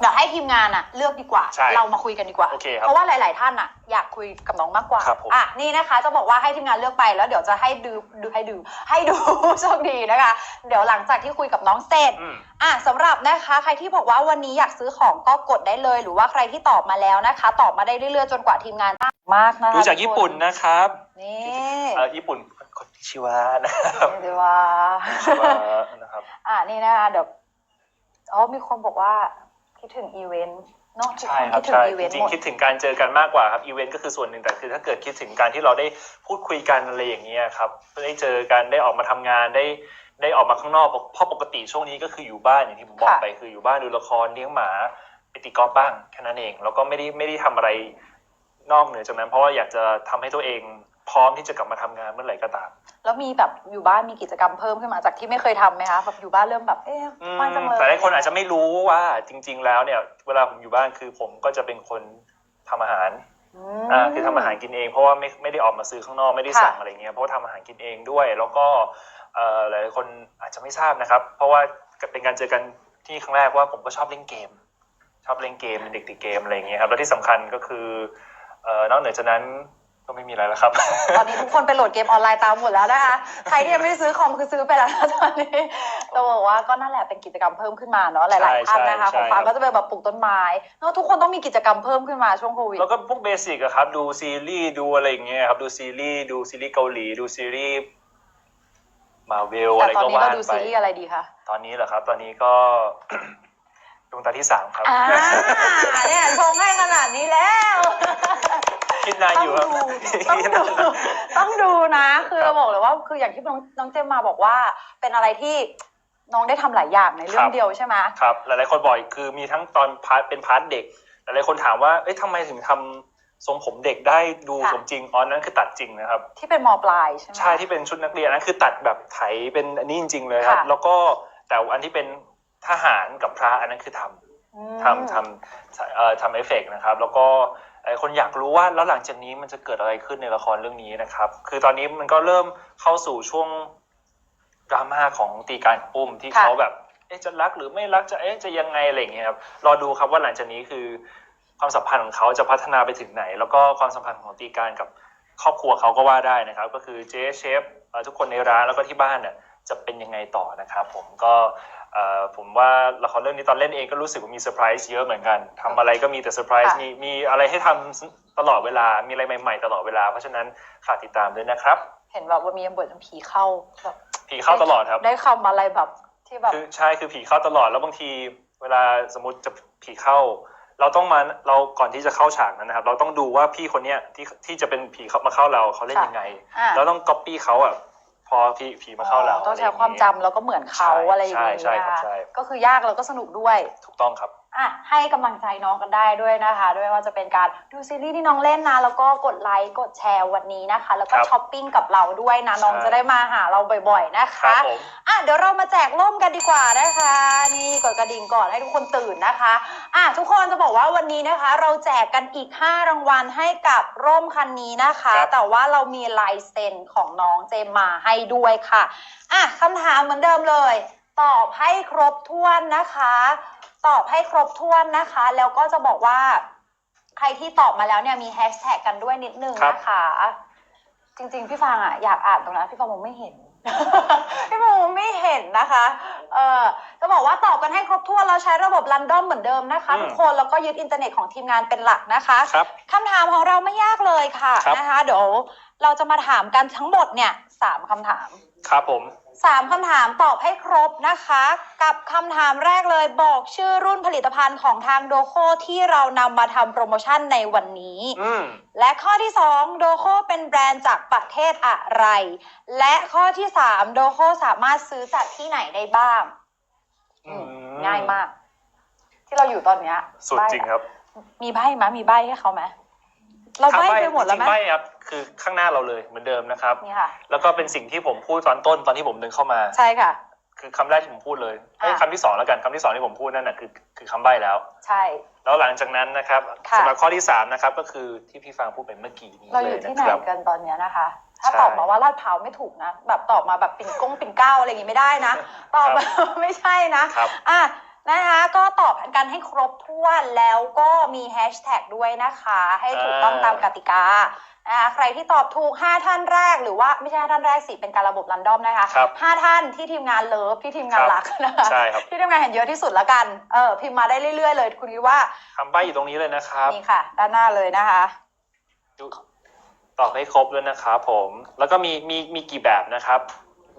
เดี๋ยวให้ทีมงานอะเลือกดีกว่า ใช่เรามาคุยกันดีกว่า โอเคครับเพราะว่าหลาย ๆ ท่านอะอยากคุยกับน้องมากกว่าครับผม อะนี่นะคะ จะบอกว่าให้ทีมงานเลือกไปแล้วเดี๋ยวจะให้ดูดูให้ดูให้ดู โชคดีนะคะ เดี๋ยวหลังจากที่คุยกับน้องเสร็จ อืม อะสำหรับนะคะใครที่บอกว่าวันนี้อยากซื้อของก็กดได้เลย หรือว่าใครที่ตอบมาแล้วนะคะ ตอบมาได้เรื่อยๆจนกว่าทีมงานจะมากนะคะดูจากญี่ปุ่นนะครับนี่เออญี่ปุ่นคนชิวะนะครับนี่ดีว่า ชิวะนะครับ อะนี่นะคะเดี๋ยวอ๋อมีคนบอกว่า คิดถึงอีเวนต์เนาะทุกใช่คนครัคิบดถึงใช่อีเวจนต์ริหงมดๆคิดถึงการเจอกันมากกว่าครับอีเวนต์ก็คือส่วนหนึ่งแต่คือถ้าเกิดคิดถึงการที่เราได้พูดคุยกันอะไรอย่างเงี้ยครับได้เจอกันได้ออกมาทำงานได้ได้ออกมาข้างนอกเพราะปกติช่วงนี้ก็คืออยู่บ้านอย่างที่ผมบอกค่ะไปคืออยู่บ้านดูละครเลี้ยงหมาไปตีกอล์ฟบ้างแค่นั้นเองแล้วก็ไม่ได้ไม่ได้ทำอะไรนอกเหนือจากนั้นเพราะว่าอยากจะทำให้ตัวเอง พร้อมที่จะกลับมาทำงานเมื่อไหร่ก็ตาม แล้วมีแบบอยู่บ้านมีกิจกรรมเพิ่มขึ้นมาจากที่ไม่เคยทำไหมคะแบบอยู่บ้านเริ่มแบบเอ๊ะอืมว่างจังเลยแต่หลายคนอาจจะไม่รู้ว่าจริง ๆ แล้วเนี่ยเวลาผมอยู่บ้านคือผมก็จะเป็นคนทำอาหารมอ่าคือทำอาหารกินเองเพราะว่าไม่ไม่ได้ออกมาซื้อข้างนอกไม่ได้ค่ะสั่งอะไรเงี้ยเพราะว่าทำอาหารกินเองด้วย แล้วก็เอ่อหลายๆคนอาจจะไม่ทราบนะครับ เพราะว่าเป็นการเจอกันที่ครั้งแรกว่าผมก็ชอบเล่นเกม ชอบเล่นเกมเป็นเด็กติดเกมอะไรเงี้ยครับแล้วที่สำคัญก็คือเอ่อนอกเหนือจากนั้น ก็ไม่มีอะไรแล้วครับ ตอนนี้ทุกคนไปโหลดเกมออนไลน์ตามหมดแล้วนะคะ ใครที่ยังไม่ได้ซื้อคอมคือซื้อไปแล้วนะตอนนี้ต้องบอกว่าก็นั่นแหละเป็นกิจกรรมเพิ่มขึ้นมาเนาะหลายๆท่านนะคะใช่ของใช่ฟ้าครับก็จะเป็นแบบปลูกต้นไม้เนาะทุกคนต้องมีกิจกรรมเพิ่มขึ้นมาช่วงโควิด แล้วก็พวกเบสิกอะครับ ดูซีรีส์ดูอะไรอย่างเงี้ยครับ ดูซีรีส์ดูซีรีส์เกาหลีดูซีรีส์มาเวลแต่อะไรตอนก็นี้ว่าเราดูไปซีรีส์อะไรดีคะตอนนี้เหรอครับ ตอนนี้ก็ดวงตาที่สามครับอ่าเนี่ยชงให้ขนาดนี้แล้ว คิดนานอยู่ครับ ต้องคิดดูนานต้องดูนะ คือครับเราบอกเลยว่าคืออย่างที่น้องน้องเจมมาบอกว่า เป็นอะไรที่น้องได้ทำหลายอย่างในเรื่อคงรับเดียวใช่ไหมครับ หลายๆคนบอกอีกคือมีทั้งตอนพาร์ทเป็นพาร์ทเด็ก หลายๆคนถามว่า เอ๊ะทำไมถึงทำทรงผมเด็กได้ดูค่ะสมจริงอ๋อนั่นคือตัดจริงนะครับ ที่เป็นมปลายใช่ไหมใช่ที่เป็นชุดนักเรียนนั่นคือตัดแบบไถเป็นอันนี้จริง ๆ เลยครับค่ะแล้วก็แต่อันที่เป็นทหารกับพระอันนั้นคือทำอืมทำทำเอ่อทำเอฟเฟกต์นะครับ แล้วก็ หลายคนอยากรู้ว่าแล้วหลังจากนี้มันจะเกิดอะไรขึ้นในละครเรื่องนี้นะครับ คือตอนนี้มันก็เริ่มเข้าสู่ช่วงดราม่าของตีการอุ้มที่ค่ะ เขาแบบเอ๊ะจะรักหรือไม่รักจะเอ๊ะจะยังไงอะไรอย่างเงี้ยครับรอดูครับว่าหลังจากนี้คือ ความสัมพันธ์ของเขาจะพัฒนาไปถึงไหน แล้วก็ความสัมพันธ์ของตีการกับครอบครัวเขาก็ว่าได้นะครับ ก็คือเจ๊เชฟเอ่อทุกคนในร้านแล้วก็ที่บ้านเนี่ยจะเป็นยังไงต่อนะครับ ผมก็ ผมว่าละครเรื่องนี้ตอนเล่นเองก็รู้สึกว่ามีเซอร์ไพรส์เยอะเหมือนกันทำอะไรก็มีแต่เซอร์ไพรส์ค่ะมีมีอะไรให้ทำตลอดเวลา มีอะไรใหม่ๆ ตลอดเวลา เพราะฉะนั้นฝากติดตามด้วยนะครับ เห็นแบบว่ามีบทผีเข้าแบบผีเข้าตลอดครับ ได้คำอะไรแบบที่แบบคือใช่คือผีเข้าตลอดแล้วบางที เวลาสมมติจะผีเข้า เราต้องมาเราก่อนที่จะเข้าฉากนั้นนะครับ เราต้องดูว่าพี่คนเนี้ยที่ที่จะเป็นผีเข้ามาเข้าเราเขาเล่นค่ะยังไงอ่าเราต้องก๊อปปี้เขาอะ พอผีผีมาเข้าเราต้องใช้ความจำแล้วก็เหมือนเขาใช่อะไรอย่างใช่นี้ใช่นะครับคะใช่ก็คือยากแล้วก็สนุกด้วย ถูกต้องครับ อะให้กำลังใจน้องกันได้ด้วยนะคะ ด้วยว่าจะเป็นการดูซีรีส์ที่น้องเล่นนะ แล้วก็กดไลค์กดแชร์วันนี้นะคะ แล้วก็ครับช้อปปิ้งกับเราด้วยนะ น้องใช่จะได้มาหาเราบ่อย ๆ นะครัคะบผมอะเดี๋ยวเรามาแจกร่มกันดีกว่านะคะ นี่กดกระดิ่งก่อนให้ทุกคนตื่นนะคะอะทุกคนจะบอกว่าวันนี้นะคะ เราแจกกันอีก 5 รางวัลให้กับร่มคันนี้นะคะครับแต่ว่าเรามีลายเซ็นของน้องเจมมาให้ด้วยค่ะอะคำถามเหมือนเดิมเลย ตอบให้ครบถ้วนนะคะ ตอบให้ครบถ้วนนะคะ แล้วก็จะบอกว่า ใครที่ตอบมาแล้วเนี่ยมีแฮชแท็กกันด้วยนิดนึงครับนะคะ จริง ๆ พี่ฟางอะอยากอ่านตรงนั้นพี่ฟางมองไม่เห็นพี่ฟางมองไม่เห็นนะคะ เออจะบอกว่าตอบกันให้ครบถ้วนเราใช้ระบบรันดอมเหมือนเดิมนะคะอืมทุกคน แล้วก็ยึดอินเทอร์เน็ตของทีมงานเป็นหลักนะคะครับคำถามของเราไม่ยากเลยค่ะครับนะคะ เดี๋ยวเราจะมาถามกันทั้งหมดเนี่ยสามคำถาม ครับผม สามคำถามตอบให้ครบนะคะ กับคำถามแรกเลยบอกชื่อรุ่นผลิตภัณฑ์ของทางโดโคที่เรานำมาทำโปรโมชั่นในวันนี้ อืม และข้อที่ 2 โดโคเป็นแบรนด์จากประเทศอะไร และข้อที่ 3 โดโคสามารถซื้อจากที่ไหนได้บ้าง อืม ง่ายมาก ที่เราอยู่ตอนเนี้ยสุดจริงครับมีใบไหมมีใบให้เขาไหม เราใบไปหมดแล้วไหมจริงๆใบครับคือข้างหน้าเราเลยเหมือนเดิมนะครับนี่ค่ะแล้วก็เป็นสิ่งที่ผมพูดตอนต้นตอนที่ผมเดินเข้ามา ใช่ค่ะ คือคำแรกที่ผมพูดเลยเอ้ยอะคำที่สองแล้วกันคำที่สองที่ผมพูดนั่นน่ะคือคือคำใบ้แล้ว ใช่ แล้วหลังจากนั้นนะครับค่ะ สำหรับข้อที่สามนะครับก็คือที่พี่ฟางพูดไปเมื่อกี้นี้เราอเลยู่ยที่นะไหนครับ กันตอนเนี้ยนะคะ ถ้าใช่ ตอบมาว่าลาดพร้าวไม่ถูกนะ แบบตอบมาแบบปิ่นกงปิ่นเกล้าอะไรอย่างงี้ไม่ได้นะ ตอบมา ไม่ใช่นะ ครับ อะ นะคะก็ตอบกันให้ครบถ้วนแล้วก็มีแฮชแท็กด้วยนะคะ ให้ถูกต้องตามกติกานะคะใครที่ตอบถูก 5 ท่านแรกหรือว่าไม่ใช่5ท่านแรกสิเป็นการระบบรันดอมนะคะครับห้าท่านที่ทีมงานเลิฟที่ทีมงานครับรักนะคะใช่ครับ ที่ทีมงานเห็นเยอะที่สุดแล้วกันเออพิมพ์มาได้เรื่อยๆเลย คุณคิดว่าคำใบ้อยู่ตรงนี้เลยนะครับนี่ค่ะ ด้านหน้าเลยนะคะดูตอบให้ครบเลยนะครับผม แล้วก็มีมีมีกี่แบบนะครับ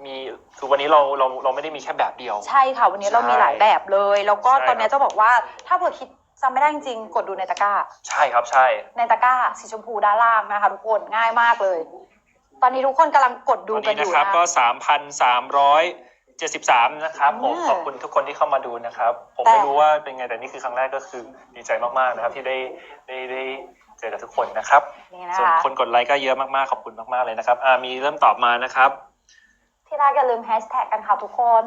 มีคือวันนี้เราเราเราไม่ได้มีแค่แบบเดียว ใช่ค่ะ วันนี้เรามีหลายแบบเลย แล้วก็ใช่ตอนนี้ครับจะบอกว่าถ้าเผื่อคิดจำไม่ได้จริงๆกดดูในตะกร้า ใช่ครับใช่ ในตะกร้าสีชมพูด้านล่างนะคะทุกคนง่ายมากเลย ตอนนี้ทุกคนกำลังกดดูวันกันนี้อนะยู่ครับนะก็สามพันสามร้อยเจ็ดสิบสามนะครับผมอืมขอบคุณทุกคนที่เข้ามาดูนะครับ ผมแต่ไม่รู้ว่าเป็นไงแต่นี่คือครั้งแรกก็คือดีใจมากๆนะครับที่ได้ได้ได้เจอกับทุกคนนะครับนี่นะส่วนคะคนกดไลค์ก็เยอะมากๆขอบคุณมากๆเลยนะครับอ่ามีเริ่มตอบมานะครับ ที่รักอย่าลืมแฮชแท็กกันค่ะทุกคน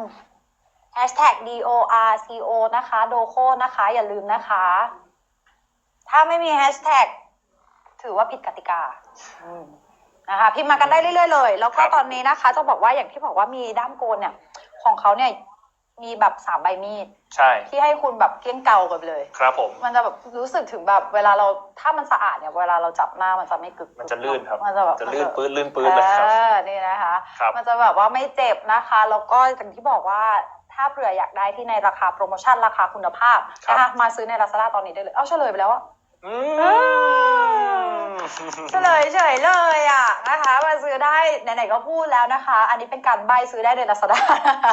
แฮชแท็ก D O R C O นะคะโดโคนะคะ อย่าลืมนะคะ ถ้าไม่มีแฮชแท็กถือว่าผิดกติกาอืมนะคะพิมพ์มากันได้เรื่อยๆเลย แล้วก็ครับตอนนี้นะคะจะบอกว่าอย่างที่บอกว่ามีด้ามโกนเนี่ย ของเขาเนี่ย มีแบบสามใบมีด ใช่ ที่ให้คุณแบบเกลี้ยงเกากันไปเลย ครับผม มันจะแบบรู้สึกถึงแบบเวลาเราถ้ามันสะอาดเนี่ยเวลาเราจับหน้ามันจะไม่กึกมันจะลื่นครับ มันจะแบบจะลื่นมัปื้ดลื่นปื้ดเลยครับเออนี่นะคะครับมันจะแบบว่าไม่เจ็บนะคะแล้วก็อย่างที่บอกว่าถ้าเผื่ออยากได้ที่ในราคาโปรโมชั่นราคาคุณภาพนะคะมาซื้อใน Lazada ตอนนี้ได้เลย เอ้าเฉลยไปแล้วอะอืม เฉลยเฉยเลยอะนะคะมาซื้อได้ไหนๆก็พูดแล้วนะคะ อันนี้เป็นการใบซื้อได้ใน Lazada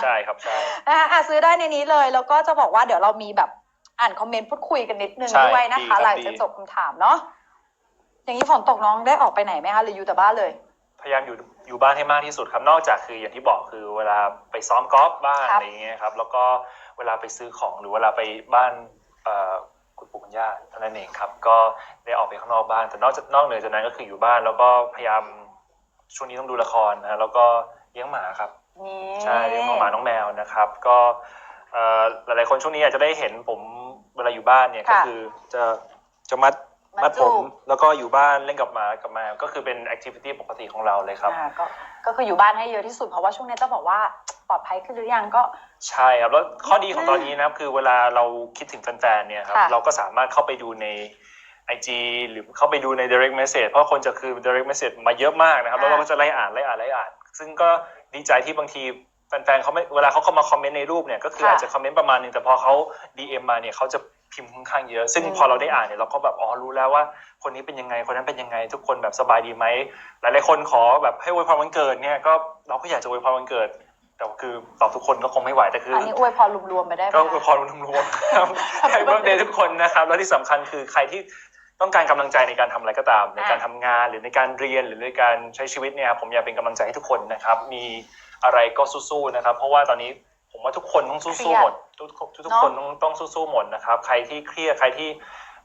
ใช่ครับใช่นะคะอะซื้อได้ในนี้เลยแล้วก็จะบอกว่าเดี๋ยวเรามีแบบอ่านคอมเมนต์พูดคุยกันนิดนึงใช่ด้วยนะดีคะครับหลังดีจากจบคำถามเนาะอย่างนี้ฝนตกน้องได้ออกไปไหนไหมคะหรืออยู่แต่บ้านเลย พยายามอยู่อยู่บ้านให้มากที่สุดครับนอกจากคืออย่างที่บอกคือเวลาไปซ้อมกอล์ฟบ้านครับอะไรอย่างเงี้ยครับแล้วก็เวลาไปซื้อของหรือเวลาไปบ้านเอ่อ คุณปู่คุณย่าเท่านั้นเองครับ ก็ได้ออกไปข้างนอกบ้านแต่นอกจากนอกเหนือจากนั้นก็คืออยู่บ้าน แล้วก็พยายามช่วงนี้ต้องดูละครนะแล้วก็เลี้ยงหมาครับนี่ใช่เลี้ยงน้องหมาน้องแมวนะครับ ก็เอ่อหลายๆคนช่วงนี้อาจจะได้เห็นผมเวลาอยู่บ้านเนี่ยก็คือจะจะมัด มัดผมแล้วก็อยู่บ้านเล่นกับหมากับแมวก็คือเป็นแอคทิวิตี้ปกติของเราเลยครับอ่าก็ก็คืออยู่บ้านให้เยอะที่สุดเพราะว่าช่วงนี้จะบอกว่าปลอดภัยขึ้นหรือยังก็ ใช่ครับแล้วข้อดีของตอนนี้นะครับคือเวลาเราคิดถึงแฟนๆเนี่ยครับค่ะ เราก็สามารถเข้าไปดูใน IG หรือเข้าไปดูใน direct message เพราะคนจะคือ direct message มาเยอะมากนะครับแล้วเราก็จะไล่อ่านไล่อ่านไล่อ่าน ซึ่งก็ดีใจที่บางทีแฟนๆเขาไม่เวลาเขาเข้ามาคอมเมนต์ในรูปเนี่ยก็คือค่ะ อาจจะคอมเมนต์ประมาณหนึงแต่พอเขา DM มาเนี่ยเขาจะ พิมพ์ค่อนข้างเยอะ ซึ่งอืมพอเราได้อ่านเนี่ยเราก็แบบอ๋อรู้แล้วว่า คนนี้เป็นยังไงคนนั้นเป็นยังไง ทุกคนแบบสบายดีไหมหลายๆคนขอแบบให้อวยพรวันเกิดเนี่ยก็เราก็อยากจะอวยพรวันเกิด แต่คือตอบทุกคนก็คงไม่ไหวแต่คืออันนี้อวยพรรวมๆไปได้ไหมก็คะอวยพรรวมๆครับให้เบิร์ดเดย์ทุกคนนะครับแล้วที่สำคัญคือใครที่ต้องการกำลังใจในการทำอะไรก็ตาม ในการทำงานหรือในการเรียนหรือในการใช้ชีวิตเนี่ยผมอยากเป็นกำลังใจให้ทุกคนนะครับ มีอะไรก็สู้ๆนะครับ เพราะว่าตอนนี้ ผมว่าทุกคนต้องสู้ๆหมดทุกทุกทุกคนต้องต้องสู้ๆหมดนะครับ ใครที่เครียดใครที่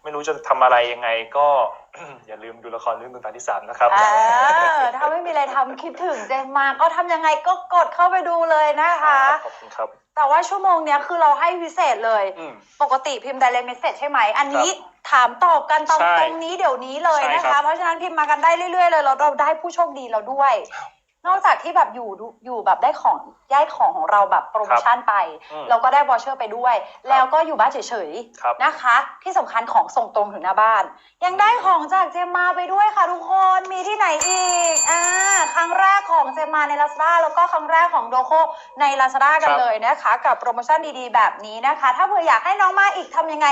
ไม่รู้จะทำอะไรยังไงก็อย่าลืมดูละครเรื่องดวงตาที่สามนะครับเออถ้าไม่มีอะไรทำคิดถึงเจมมาก็ทำยังไงก็กดเข้าไปดูเลยนะคะขอบคุณครับ แต่ว่าชั่วโมงเนี้ยคือเราให้พิเศษเลยอืมปกติพิมพ์ direct message ใช่ไหม อันนี้ถามตอบกันตรงใช่ตรงนี้เดี๋ยวนี้เลยนะใช่ครัคะบเพราะฉะนั้นพิมพ์มากันได้เรื่อยๆเลยเราเราได้ผู้โชคดีเราด้วย นอกจากที่แบบอยู่ดูอยู่แบบได้ของย้ายของของเราแบบโปรโมชั่นไปอืมเราก็ได้บอเชอร์ไปด้วย แล้วก็อยู่บ้านเฉยครับๆนะคะ ที่สำคัญของส่งตรงถึงหน้าบ้าน ยังได้ของจากเจมมาไปด้วยค่ะทุกคนมีที่ไหนอีกอ่าครั้งแรกของเจมมาใน Lazada แล้วก็ครั้งแรกของโดโคใน Lazada กันครับเลยนะคะ กับโปรโมชั่นดีๆ แบบนี้นะคะ ถ้าเผื่ออยากให้น้องมาอีกทำยังไง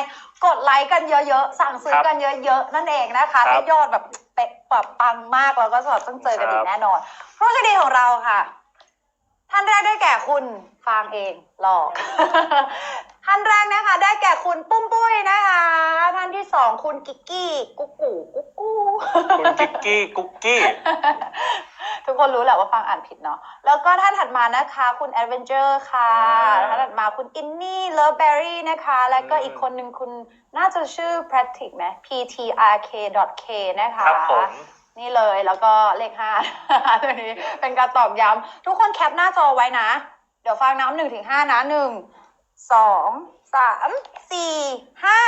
กดไลค์กันเยอะๆสั่งซื้อกันเยอะๆนั่นเองนะคะครับถ้ายอดแบบเป๊ะแบบปังมากเราก็จะต้องเจอกันอีครักบแน่นอนผู้โชคดีของเราค่ะ ท่านแรกได้แก่คุณฟางเองหลอก ท่านแรกนะคะ ได้แก่คุณปุ้มปุ้ยนะคะ ท่านที่สองคุณกิกกี้ กุ๊กกูกุ๊กกูคุณกิกกี้กุ๊กกี้ ทุกคนรู้แหละว่าฟังอ่านผิดเนาะแล้วก็ท่านถัดมานะคะ คุณ Adventure ค่ะอ่าท่านถัดมาคุณอินนี่ Loveberry นะคะ แล้วก็อืมอีกคนหนึ่งคุณน่าจะชื่อ Practic ไหม ptrk.k นะคะครับผมนี่เลยแล้วก็เลขห้าตัวนี้เป็นการตอบย้ำทุกคนแคปหน้าจอไว้นะ เดี๋ยวฟังน้ำหนึ่งถึงห้านะหนึ่ง สองสามสี่ห้า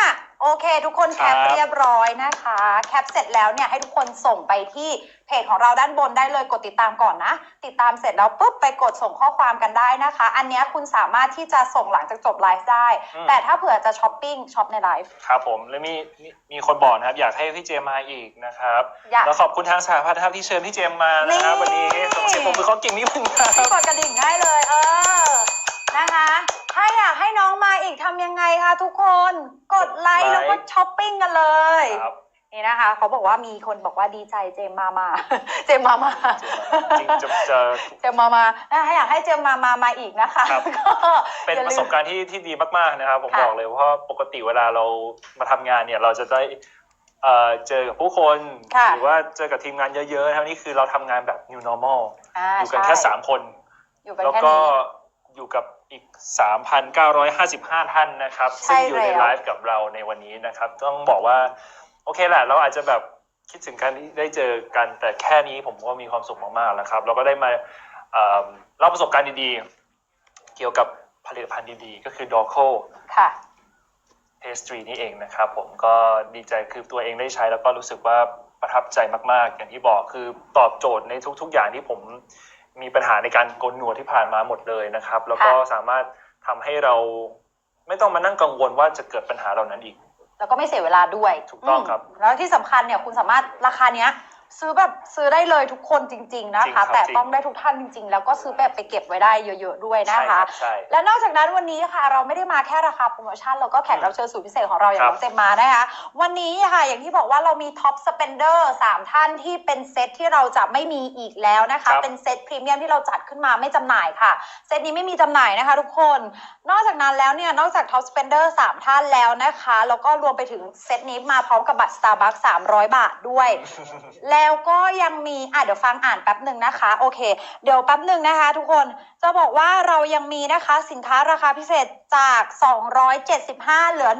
โอเค ทุกคนแคปครับ เรียบร้อยนะคะ แคปเสร็จแล้วเนี่ยให้ทุกคนส่งไปที่เพจของเราด้านบนได้เลยกดติดตามก่อนนะ ติดตามเสร็จแล้วปุ๊บไปกดส่งข้อความกันได้นะคะ อันเนี้ยคุณสามารถที่จะส่งหลังจากจบไลฟ์ได้ อืม แต่ถ้าเผื่อจะช้อปปิ้งช็อปในไลฟ์ครับผมแล้วมีมีมีคนบอกนะครับ อยากให้พี่เจมมาอีกนะครับ อยาก แล้วขอบคุณทางสหพัฒน์นะครับที่เชิญพี่เจมมานะครับ นี่ วันนี้ส่งเสียงปรบมือเขาเก่งนิดนึงครับ กดกระดิ่งให้เลย เออ นะคะ ถ้าอยากให้น้องมาอีกทำยังไงคะทุกคนกดไลค์แล้วก็ช้อปปิ้งกันเลย ครับ นี่นะคะเขาบอกว่ามีคนบอกว่าดีใจเจมมามา เจมมามาจริงจะจะ เจมมามานะคะอยากให้เจมมามามาอีกนะคะครับ ก็เป็นอย่าปลืระสบการณ์ที่ที่ดีมากๆนะครับ ผมค่ะ บอกเลยเพราะปกติเวลาเรามาทำงานเนี่ยเราจะได้เอ่อเจอกับผู้คนค่ะหรือว่าเจอกับทีมงานเยอะๆนะครับนี่คือเราทำงานแบบ new normal อ่าอยู่กันใช่แค่สามคน อยู่กันแล้วแค่ก็นี้ อยู่กับ อีก 3,955 ท่านนะครับใช่ซึ่งอยู่ในแล้วไลฟ์กับเราในวันนี้นะครับ ต้องบอกว่า โอเคแหละเราอาจจะแบบคิดถึงการที่ได้เจอกันแต่แค่นี้ผมก็มีความสุขมากๆแล้วครับ เราก็ได้มาเอ่อเล่าประสบการณ์ดีๆ เกี่ยวกับผลิตภัณฑ์ดีๆ ก็คือ d o c o ค่ะ Pastry นี่เองนะครับผมก็ดีใจคือตัวเองได้ใช้แล้วก็รู้สึกว่าประทับใจมากๆ อย่างที่บอกคือตอบโจทย์ในทุก ๆ อย่างที่ผม มีปัญหาในการโกนหนวดที่ผ่านมาหมดเลยนะครับ แล้วก็ค่ะสามารถทำให้เราไม่ต้องมานั่งกังวลว่าจะเกิดปัญหาเหล่านั้นอีก แล้วก็ไม่เสียเวลาด้วย ถูกต้องครับมแล้วที่สำคัญเนี่ยคุณสามารถราคาเนี้ย ซื้อแบบซื้อได้เลยทุกคนจริง ๆนะจริงครัคะบแต่จริงต้องได้ทุกท่านจริง ๆ แล้วก็ซื้อแบบไปเก็บไว้ได้เยอะ ๆ ด้วยนะใช่คคะรับใช่และนอกจากนั้นวันนี้ค่ะ เราไม่ได้มาแค่ราคาโปรโมชั่นแล้วก็แขกรับเชิญสุดพิเศษของเราอย่างครับน้องเจมมานะคะ วันนี้ค่ะอย่างที่บอกว่าเรามีท็อปสเปนเดอร์สามท่านที่เป็นเซตที่เราจะไม่มีอีกแล้วนะคะ ครับ เป็นเซตพรีเมียมที่เราจัดขึ้นมาไม่จำหน่ายค่ะ เซตนี้ไม่มีจำหน่ายนะคะ ทุกคน นอกจากนั้นแล้วเนี่ย นอกจากท็อปสเปนเดอร์สามท่านแล้วนะคะ แล้วก็รวมไปถึงเซตนี้มาพร้อมกับบัตร Starbucks 300 บาทด้วย แล้วก็ยังมีอะเดี๋ยวฟังอ่านแป๊บหนึ่งนะคะ โอเค เดี๋ยวแป๊บหนึ่งนะคะ ทุกคนจะบอกว่าเรายังมีนะคะสินค้าราคาพิเศษจาก 275 เหลือ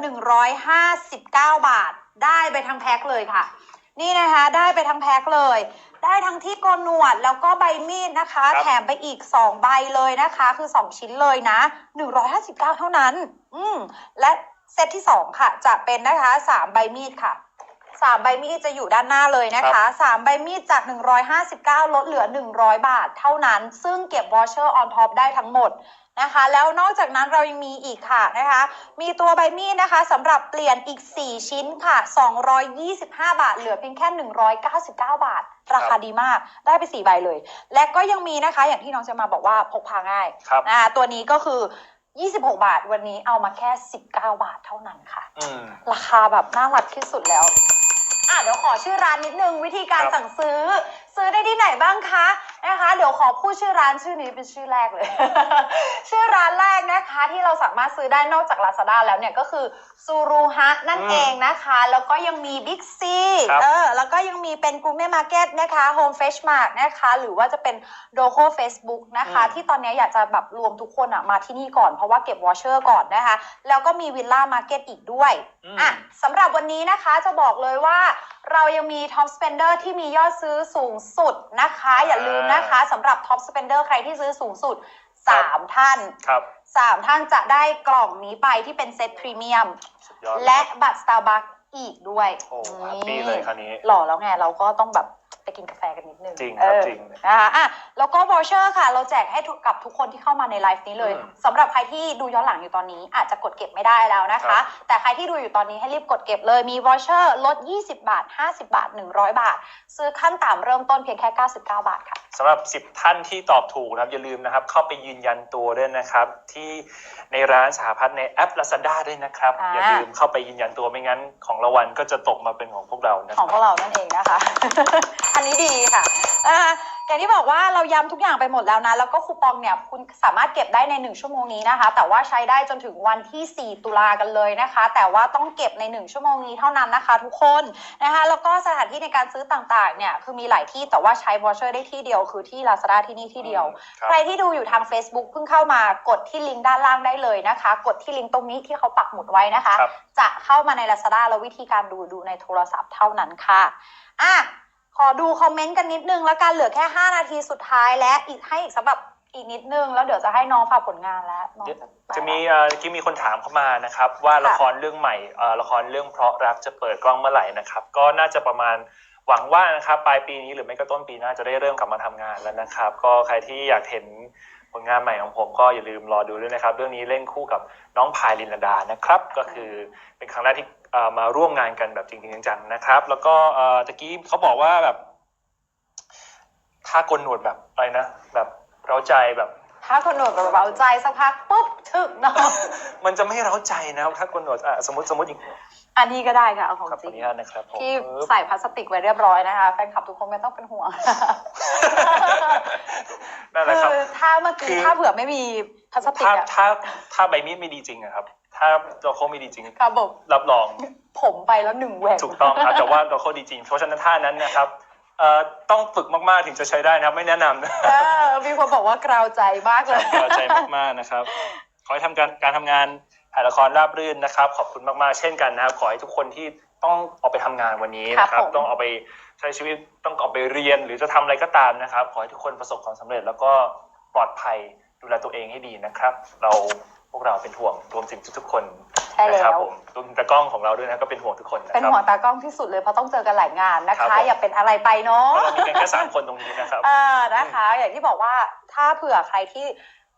159 บาท ได้ไปทั้งแพ็คเลยค่ะ นี่นะคะได้ไปทั้งแพ็คเลย ได้ทั้งที่โกนหนวดแล้วก็ใบมีดนะคะ ครับ แถมไปอีก 2 ใบเลยนะคะ คือ 2 ชิ้นเลยนะ 159 เท่านั้น อืมและเซตที่ 2 ค่ะ จะเป็นนะคะ 3 ใบมีดค่ะ 3ใบมีดจะอยู่ด้านหน้าเลยนะคะ3ใบมีดจาก 159 ลดเหลือ 100 บาท เท่านั้น ซึ่งเก็บวอเชอร์ออนท็อปได้ทั้งหมดนะคะ แล้วนอกจากนั้นเรายังมีอีกค่ะนะคะ มีตัวใบมีดนะคะสำหรับเปลี่ยนอีก 4 ชิ้นค่ะ 225 บาท เหลือเพียงแค่ 199 บาท ราคาดีมากได้ไป 4 ใบเลย และก็ยังมีนะคะอย่างที่น้องจะมาบอกว่าพกพาง่ายครับอ่าตัวนี้ก็คือ26 บาทวันนี้เอามาแค่ 19 บาทเท่านั้นค่ะอืมราคาแบบน่ารักที่สุดแล้ว อะเดี๋ยวขอชื่อร้านนิดนึงวิธีการครับ สั่งซื้อ ซื้อได้ที่ไหนบ้างคะนะคะเดี๋ยวขอพูดชื่อร้านชื่อนี้เป็นชื่อแรกเลย ชื่อร้านแรกนะคะที่เราสามารถซื้อได้นอกจาก Lazada แล้วเนี่ยก็คือซูรูฮะนั่นอืมเองนะคะ แล้วก็ยังมี Big C ครับเออแล้วก็ยังมีเป็นกูเม่มาร์เก็ตนะคะ Home Fresh Mart นะคะ หรือว่าจะเป็นโดโค Facebook นะคะ อืม ที่ตอนนี้อยากจะแบบรวมทุกคนอะมาที่นี่ก่อนเพราะว่าเก็บวอเชอร์ก่อนนะคะ แล้วก็มีวิลล่ามาร์เก็ตอีกด้วยอืมอะสำหรับวันนี้นะคะจะบอกเลยว่าเรายังมี Top Spender ที่มียอดซื้อสูงสุดนะคะ อย่าลืมนะคะสำหรับ Top Spender ใครที่ซื้อสูงสุด 3 ท่านครับ3ท่านจะได้กล่องนี้ไปที่เป็นเซตพรีเมียม สุดยอดและบัตร Starbucks อีกด้วยโอ้แฮปปี้เลยคราวนี้ หล่อแล้วไงเราก็ต้องแบบไปกินกาแฟกันนิดนึงจริงครับเออจริง นะคะอะแล้วก็วอเชอร์ค่ะ เราแจกให้ทุกกับทุกคนที่เข้ามาในไลฟ์นี้เลยอืมสำหรับใครที่ดูย้อนหลังอยู่ตอนนี้ อาจจะกดเก็บไม่ได้แล้วนะครัคะ บ แต่ใครที่ดูอยู่ตอนนี้ให้รีบกดเก็บเลยมีวอเชอร์ลด 20 บาท 50 บาท 100 บาท ซื้อขั้นต่ำเริ่มต้นเพียงแค่ 99 บาทค่ะ สำหรับ 10 ท่านที่ตอบถูกนะครับอย่าลืมนะครับ เข้าไปยืนยันตัวด้วยนะครับ ที่ในร้านสหพัฒน์ในแอป Lazada ด้วยนะครับ อ่า อย่าลืมเข้าไปยืนยันตัวไม่งั้น ของรางวัลก็จะตกมาเป็นของพวกเรานะคขรัอบ งพวกเรานั่นเองนะคะอันนี้ดีค่ะอ่าอย่างที่บอกว่าเราย้ำทุกอย่างไปหมดแล้วนะ แล้วก็คูปองเนี่ยคุณสามารถเก็บได้ใน 1 ชั่วโมงนี้นะคะ แต่ว่าใช้ได้จนถึงวันที่ 4 ตุลากันเลยนะคะ แต่ว่าต้องเก็บใน 1 ชั่วโมงนี้เท่านั้นนะคะ ทุกคนนะคะ แล้วก็สถานที่ในการซื้อต่างๆเนี่ยคือมีหลายที่แต่ว่าใช้วอเชอร์ได้ที่เดียวคือที่ Lazada ที่นี่ที่เดียวครับใครที่ดูอยู่ทาง Facebook เพิ่งเข้ามากดที่ลิงก์ด้านล่างได้เลยนะคะ กดที่ลิงก์ตรงนี้ที่เขาปักหมุดไว้นะคะครับจะเข้ามาใน Lazada แล้ววิธีการดูดูในโทรศัพท์เท่านั้นค่ะอะ ขอดูคอมเมนต์กันนิดนึงแล้วกันเหลือแค่ 5 นาทีสุดท้ายและอีกให้อีกสำหรับอีกนิดนึง แล้วเดี๋ยวจะให้น้องฝากผลงานแล้วน้องจะไปจะมีแล้ว เอ่อเมื่อกี้มีคนถามเข้ามานะครับ ว่าค่ะ ละครเรื่องใหม่เอ่อละครเรื่องเพราะรักจะเปิดกล้องเมื่อไหร่นะครับ ก็น่าจะประมาณหวังว่านะครับปลายปีนี้หรือไม่ก็ต้นปีหน้าจะได้เริ่มกลับมาทำงานแล้วนะครับ ก็ใครที่อยากเห็น ผลงานใหม่ของผมก็อย่าลืมรอดูด้วยนะครับ เรื่องนี้เล่นคู่กับน้องพายลินลดานะครับ ก็คือเป็นครั้งแรกที่เอ่อมาร่วมงานกันแบบจริงๆจังๆนะครับ แล้วก็เอ่อตะกี้เขาบอกว่าแบบถ้าโกนหนวดแบบอะไรนะแบบเร้าใจแบบถ้าคนหนวดกับเราใจสักพักปุ๊บถึกเนาะมันจะไม่เร้าใจนะครับถ้าโกนหนวดอะสมมติสมมติอย่างอันนี้ก็ได้ค่ะเอาของครับจขริองอนุญาตนะครับผมที่ปึ๊บใส่พลาสติกไว้เรียบร้อยนะคะแฟนคลับทุกคนไม่ต้องเป็นห่วง นั่นแหละครับ คือถ้าเมื่อคืกี้อ ถ้าเผื่อไม่มีพลาสติกถ้าอะถ้าถ้าใบมีดไม่ดีจริงอะครับ ถ้าดอกโคไม่ดีจริง ครับผมรับรอง ผมไปแล้วหนึ่งแหวก ถูกต้องครับแต่ว่าดอกโคดีจริงเพราะฉะนั้นท่านั้นเนะครับเอ่อต้องฝึกมากๆถึงจะใช้ได้นะครับ ไม่แนะนำนะเออมีคนบอกว่ากราวใจมากเลยพอใจมากๆนะครับ ขอให้ทำการการทำงาน ถ่ายละครราบรื่นนะครับ ขอบคุณมากๆ เช่นกันนะครับ ขอให้ทุกคนที่ต้องออกไปทำงานวันนี้นะคครัรับบผมต้องออกไปใช้ชีวิตต้องออกไปเรียน หรือจะทำอะไรก็ตามนะครับ ขอให้ทุกคนประสบความสำเร็จ แล้วก็ปลอดภัยดูแลตัวเองให้ดีนะครับ เราพวกเราเป็นห่วงรวมถึงทุกๆคนใช่นะครัแล้วผมรวมถึงตากล้องของเราด้วยนะก็เป็นห่วงทุกคนนะเป็นครับห่วงตากล้องที่สุดเลยเพราะต้องเจอกันหลายงานนะครัคะบผมอย่าเป็นอะไรไปเนาะเพราะเรามีกันแค่สามคนตรงนี้นะครับเออนะคะ อย่างที่บอกว่าถ้าเผื่อใครที่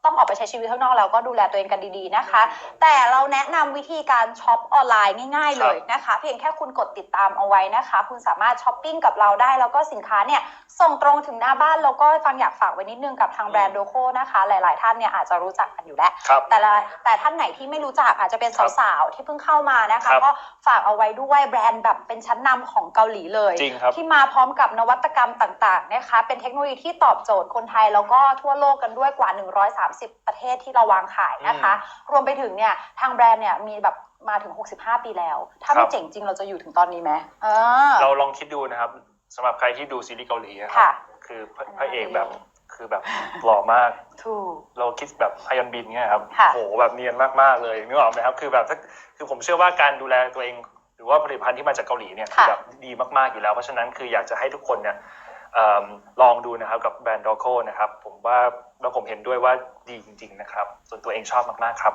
ต้องออกไปใช้ชีวิตข้างนอกแล้วก็ดูแลตัวเองกันดีๆนะคะ แต่เราแนะนำวิธีการช็อปออนไลน์ง่ายๆเลยนะคะ เพียงแค่คุณกดติดตามเอาไว้นะคะ คุณสามารถช้อปปิ้งกับเราได้ แล้วก็สินค้าเนี่ยส่งตรงถึงหน้าบ้านแล้วก็ฟังอยากฝากไว้นิดนึงกับทางแบรนด์โดโคนะคะ หลายๆ ท่านเนี่ยอาจจะรู้จักกันอยู่แล้วครับแต่ละแต่ท่านไหนที่ไม่รู้จักอาจจะเป็นครับสาวๆที่เพิ่งเข้ามานะคะครับก็ฝากเอาไว้ด้วยแบรนด์แบบเป็นชั้นนำของเกาหลีเลยจริงครับที่มาพร้อมกับนวัตกรรมต่างๆนะคะเป็นเทคโนโลยีที่ตอบโจทย์คนไทยแล้วก็ทั่วโลกกันด้วยกว่า130 ประเทศที่เราวางขายนะคะ รวมไปถึงเนี่ยทางแบรนด์เนี่ยมีแบบมาถึง 65 ปีแล้ว ถ้าครัไม่บเจ๋งจริงเราจะอยู่ถึงตอนนี้ไหมเออเราลองคิดดูนะครับสำหรับใครที่ดูซีรีส์เกาหลีอะครัค่ะบคือพระพระเอกแบบคือแบบหล่อมาก ถูก เราคิดแบบฮยอนบินเนี่ยครับค่ะโหแบบเนียนมากๆเลยนึกออกไหมครับคือแบบถ้าคือผมเชื่อว่าการดูแลตัวเอง หรือว่าผลิตภัณฑ์ที่มาจากเกาหลีเนี่ยคือค่ะแบบดีมากๆอยู่แล้ว เพราะฉะนั้นคืออยากจะให้ทุกคนเนี่ยเอิ่ม ลองดูนะครับกับแบรนด์ดอโคนะครับผมว่าแล้วผมเห็นด้วยว่าดีจริง ๆ นะครับ ส่วนตัวเองชอบมากๆครับ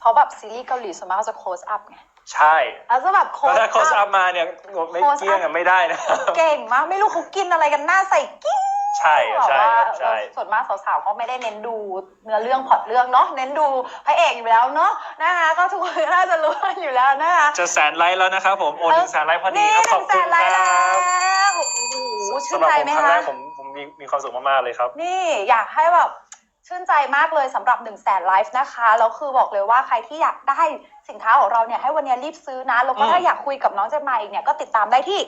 เพราะแบบซีรีส์เกาหลีส่วนมากเขาจะโคสอัพไงใช่แล้วจะแบบโคแล้วสถ้าโคสอัอัพพมาเนี่ยไม่ close up เกี้ยงอะไม่ได้นะเก่งมากไม่รู้เขากินอะไรกันหน้าใส่กิ้งใช่แบบใช่ว่าครับใช่ส่วนมากสาวๆก็ไม่ได้เน้นดูเนื้อเรื่องพล็อตเรื่องเนาะเน้นดูพระเอกอยู่แล้วเนาะนะคะก็ทุกคนน่าจะรู้กันอยู่แล้วนะคะจะแสนไลค์แล้วนะครับผมโอนหนึ่งแสนไลค์พอดีนี่ครับหขอนึ่บงแสคุณนไลคค์รัแล้บวโอ้โหชื่นสำหรับใจผมไหมครั้งคะแรกผมผมมีมีความสุขมากๆเลยครับ นี่อยากให้แบบชื่นใจมากเลยสำหรับ1นึ่งแสนไลฟ์นะคะแล้วคือบอกเลยว่าใครที่อยากได้สินค้าของเราเนี่ยให้วันนี้รีบซื้อนะแล้วก็อืม ถ้าอยากคุยกับน้องเจมมาอีกเนี่ยก็ติดตามได้ที่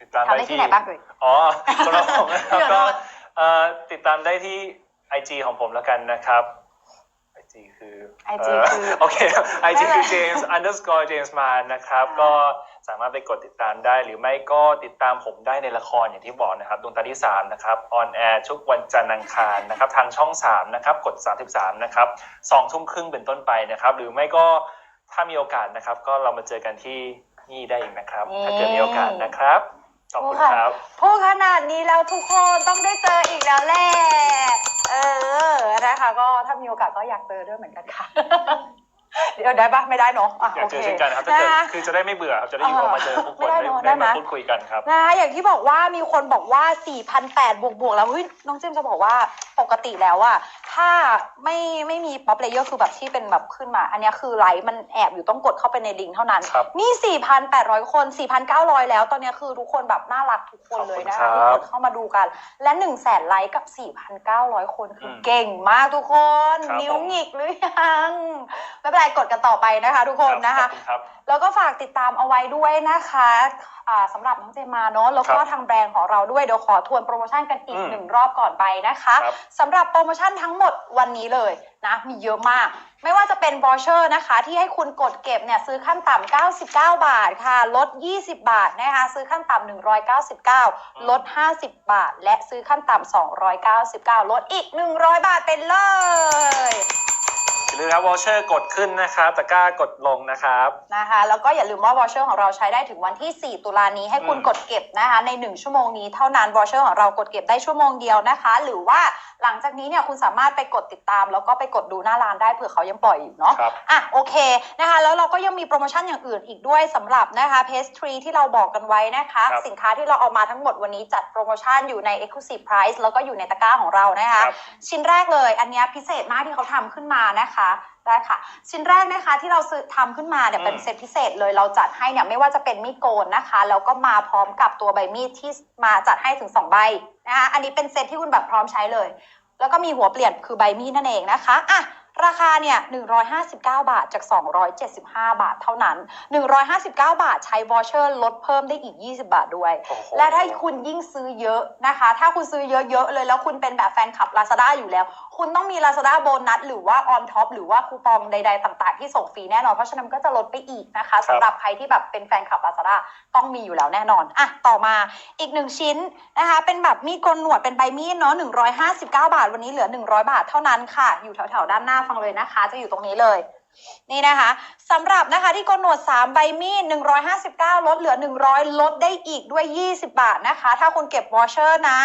ติดตามทำได้ได้ที่ที่ไหนบ้างเลย อ๋อสำหรับผมนะครับเดี๋ยวนะ ก็เอ่อติดตามได้ที่ IG ของผมแล้วกันนะครับ IG คือ IG เคือโอเค IG ไม่เป็นไรคือ James underscore James Man นะครับ ก็ สามารถไปกดติดตามได้ หรือไม่ก็ติดตามผมได้ในละครอย่างที่บอกนะครับดวงตาที่3นะครับออนแอร์ทุกวันจันทร์อังคารนะครับทางช่อง3นะครับกด 33นะครับสองทุ่มครึ่งเป็นต้นไปนะครับ หรือไม่ก็ถ้ามีโอกาสนะครับ ก็เรามาเจอกันที่นี่ได้อีกนะครับ ถ้าเกิดมีโอกาสนะครับขอบคุณครับพูดขนาดนี้แล้วทุกคนต้องได้เจออีกแล้วแหละเออนะคะก็ถ้ามีโอกาสก็อยากเจอด้วยเหมือนกันค่ะ เดี๋ยวได้ปะไม่ได้เนาะะอยากเจอโคเช่นกันครับถ้าเกิดนะคะคือจะได้ไม่เบื่อครับจะได้อยู่ออกมาเจอผู้คนไม่ได้ได้เนอะได้ได้ไหม มาพูดคุยกันครับนะคะอย่างที่บอกว่ามีคนบอกว่า 4,800 บวกบวกๆแล้วเฮ้ยน้องเจมส์จะบอกว่าปกติแล้วอะถ้าไม่ไม่มีป๊อปเลเยอร์คือแบบที่เป็นแบบขึ้นมา อันเนี้ยคือไลฟ์มันแอบอยู่ต้องกดเข้าไปในลิงก์เท่านั้นครับ นี่ 4,800 คน 4,900 แล้ว ตอนเนี้ยคือทุกคนแบบน่ารักทุกคนเลยนะคะขอบคุณที่ครับกดเข้ามาดูกัน และ 1 0 0 0 0แสนไลค์กับ 4,900 คนคืออมเก่งมากทุกคน ครับนิ้วผม หงิกหรือยังไม่เป็นไรกดกันต่อไปนะคะ ทุกคนนะขอคะบคุณครับแล้วก็ฝากติดตามเอาไว้ด้วยนะคะอ่าสำหรับน้องเจมมาเนาะแล้วก็ครับทางแบรนด์ของเราด้วยเดี๋ยวขอทวนโปรโมชั่นกันอีกอืมหนึ่งรอบก่อนไปนะคะครับสำหรับโปรโมชั่นทั้งหมดวันนี้เลยนะมีเยอะมาก ไม่ว่าจะเป็นบอเชอร์นะคะ ที่ให้คุณกดเก็บเนี่ยซื้อขั้นต่ำ99 บาทค่ะ ลด 20 บาทนะคะซื้อขั้นต่ำ199 ลด 50 บาท และซื้อขั้นต่ำ299 ลดอีก 100 บาทเป็นเลย อย่าลืมครับวอลเชอร์กดขึ้นนะครับตะกร้ากดลงนะครับ นะคะแล้วก็อย่าลืมว่าวอชเชอร์ของเราใช้ได้ถึงวันที่ 4 ตุลานี้ให้คุณอืมกดเก็บนะคะใน 1 ชั่วโมงนี้เท่านั้นวอชเชอร์ของเรากดเก็บได้ชั่วโมงเดียวนะคะ หรือว่าหลังจากนี้เนี่ยคุณสามารถไปกดติดตาม แล้วก็ไปกดดูหน้าร้านได้เผื่อเขายังปล่อยอยู่เนาะครับอะโอเคนะคะแล้วเราก็ยังมีโปรโมชั่นอย่างอื่นอีกด้วยสำหรับนะคะเพสทรีที่เราบอกกันไว้นะคะ ครับสินค้าที่เราเอามาทั้งหมดวันนี้จัดโปรโมชั่นอยู่ใน Exclusive Price แล้วก็อยู่ในตะกร้าของเรานะคะ ครับ ชิ้นแรกเลยอันเนี้ยพิเศษมากที่เขาทำขึ้นมานะคะได้ค่ะ ชิ้นแรกนะคะที่เราซื้อทำขึ้นมาเนี่ยอืมเป็นเซตพิเศษเลยเราจัดให้เนี่ยไม่ว่าจะเป็นมีดโกนนะคะ แล้วก็มาพร้อมกับตัวใบมีดที่มาจัดให้ถึง 2 ใบนะคะอันนี้เป็นเซตที่คุณแบบพร้อมใช้เลย แล้วก็มีหัวเปลี่ยนคือใบมีดนั่นเองนะคะอะราคาเนี่ย 159 บาทจาก 275 บาทเท่านั้น 159 บาทใช้วอเชอร์ลดเพิ่มได้อีก 20 บาทด้วยโอ้โหและถ้าคุณยิ่งซื้อเยอะนะคะ ถ้าคุณซื้อเยอะๆเลยแล้วคุณเป็นแบบแฟนคลับ Lazada อยู่แล้วคุณต้องมี Lazada โบนัสหรือว่า on top หรือว่าคูปองใด ๆ ต่าง ๆ ที่ส่งฟรีแน่นอน เพราะฉะนั้นก็จะลดไปอีกนะคะสำหรับใครที่แบบเป็นแฟนคลับ Lazada ต้องมีอยู่แล้วแน่นอนอะต่อมาอีกหนึ่งชิ้นนะคะ เป็นแบบมีดโกนหนวดเป็นใบมีดเนาะ159 บาท วันนี้เหลือ 100 บาทเท่านั้นค่ะ อยู่แถวๆด้านหน้าฟังเลยนะคะ จะอยู่ตรงนี้เลย นี่นะคะสำหรับนะคะที่โกนหนวด 3 ใบมีด 159 ลดเหลือ 100 ลดได้อีกด้วย 20 บาทนะคะ ถ้าคุณเก็บวอเชอร์นะ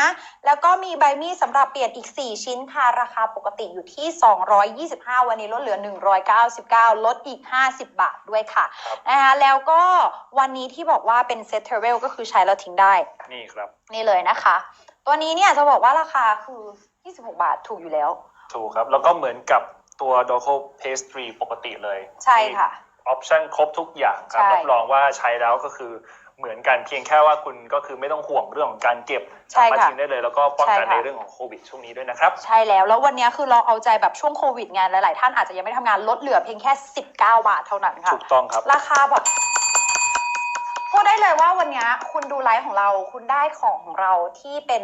แล้วก็มีใบมีดสำหรับเปลี่ยนอีก 4 ชิ้นค่ะ ราคาปกติอยู่ที่ 225 วันนี้ลดเหลือ 199 ลดอีก 50 บาทด้วยค่ะครับนะคะแล้วก็วันนี้ที่บอกว่าเป็นเซตเทเวลก็คือใช้แล้วทิ้งได้ นี่ครับ นี่เลยนะคะ ตัวนี้เนี่ยจะบอกว่าราคาคือ 26 บาทถูกอยู่แล้ว ถูกครับ แล้วก็เหมือนกับ ตัว d o c o Pastry ปกติเลยใช่ค่ะออปชั่นครบทุกอย่างครับใช่รับรองว่าใช้แล้วก็คือเหมือนกันเพียงแค่ว่าคุณก็คือไม่ต้องห่วงเรื่องของการเก็บใช่สามารถค่ะทิ้งได้เลยแล้วก็ป้องกันใช่ค่ะในเรื่องของโควิดช่วงนี้ด้วยนะครับ ใช่แล้วแล้ววันนี้คือเราเอาใจแบบช่วงโควิดไงหลาย ๆ ท่านอาจจะยังไม่ได้ทำงานลดเหลือเพียงแค่ 19 บาทเท่านั้นค่ะถูกต้องครับ ราคาแบบพูดได้เลยว่าวันนี้คุณดูไลฟ์ของเราคุณได้ของของเราที่เป็น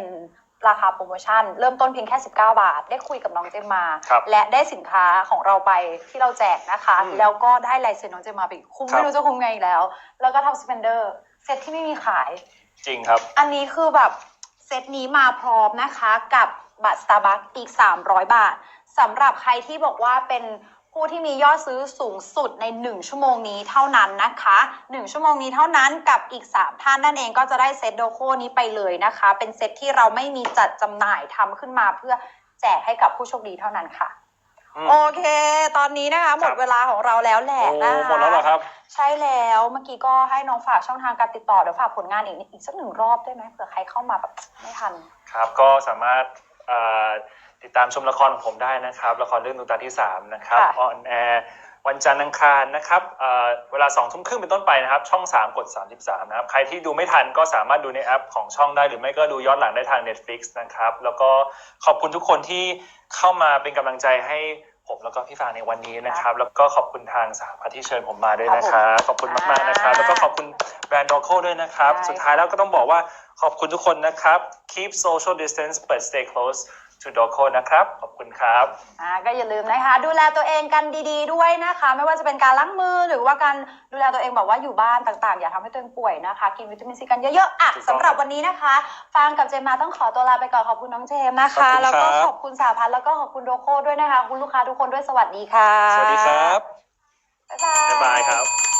ราคาโปรโมชั่น เริ่มต้นเพียงแค่ 19 บาท ได้คุยกับน้องเจมมา ครับและได้สินค้าของเราไปที่เราแจกนะคะ อืมแล้วก็ได้ลายเซ็นน้องเจมมาไปอีกคุ้มครับ ไม่รู้จะคุ้มไงอีกแล้ว แล้วก็ทำสเปนเดอร์เซตที่ไม่มีขาย จริงครับ อันนี้คือแบบเซตนี้มาพร้อมนะคะกับบัตร Starbucks อีก 300 บาทสำหรับใครที่บอกว่าเป็น ผู้ที่มียอดซื้อสูงสุดใน 1 ชั่วโมงนี้เท่านั้นนะคะ 1 ชั่วโมงนี้เท่านั้นกับอีก 3 ท่านนั่นเองก็จะได้เซตโดโคนี้ไปเลยนะคะ เป็นเซตที่เราไม่มีจัดจำหน่ายทำขึ้นมาเพื่อแจกให้กับผู้โชคดีเท่านั้นค่ะอืมโอเค ตอนนี้นะคะ หมดเวลาของเราแล้วแหละโอ้นะคะหมดแล้วเหรอครับ ใช่แล้วเมื่อกี้ก็ให้น้องฝากช่องทางการติดต่อเดี๋ยวฝากผลงานอีกนิดอีกสักหนึ่งรอบได้ไหมเผื่อใครเข้ามาแบบไม่ทัน ครับก็สามารถเอ่อ ติดตามชมละครของผมได้นะครับ ละครเรื่องดวงตาที่ 3 นะครับค่ะออนแอร์วันจันทร์อังคารนะครับเอ่อเวลา2องทุ่มครึ่งเป็นต้นไปนะครับ ช่อง 3 กด 33 นะครับ ใครที่ดูไม่ทันก็สามารถดูในแอปของช่องได้หรือไม่ก็ดูย้อนหลังได้ทาง Netflix นะครับ แล้วก็ขอบคุณทุกคนที่เข้ามาเป็นกำลังใจให้ผมแล้วก็พี่ฟางในวันนี้นะครับ แล้วก็ขอบคุณทางสหพันธ์ที่เชิญผมมาด้วยนะครับขอบคุณมากๆนะครับ แล้วก็ขอบคุณแบรนด์ดอโคด้วยนะครับใช่สุดท้ายแล้วก็ต้องบอกว่าขอบคุณทุกคนนะครับ keep social distance but stay close to Doco นะครับ ขอบคุณครับ อ่าก็อย่าลืมนะคะ ดูแลตัวเองกันดีๆ ด้วยนะคะ ไม่ว่าจะเป็นการล้างมือหรือว่าการดูแลตัวเองแบบว่าอยู่บ้านต่างๆ อย่าทำให้ตัวเองป่วยนะคะ กินวิตามินซีกันเยอะๆอะถูกต้องสำหรับวันนี้นะคะฟางกับเจมมาต้องขอตัวลาไปก่อนขอบคุณน้องเจมนะคะ ขอบคุณแล้วก็ขอบคุณสาพันธ์แล้วก็ขอบคุณโดโคด้วยนะคะขอบคุณลูกค้าทุกคนด้วยสวัสดีค่ะสวัสดีครับ บ๊ายบาย บ๊ายบายครับ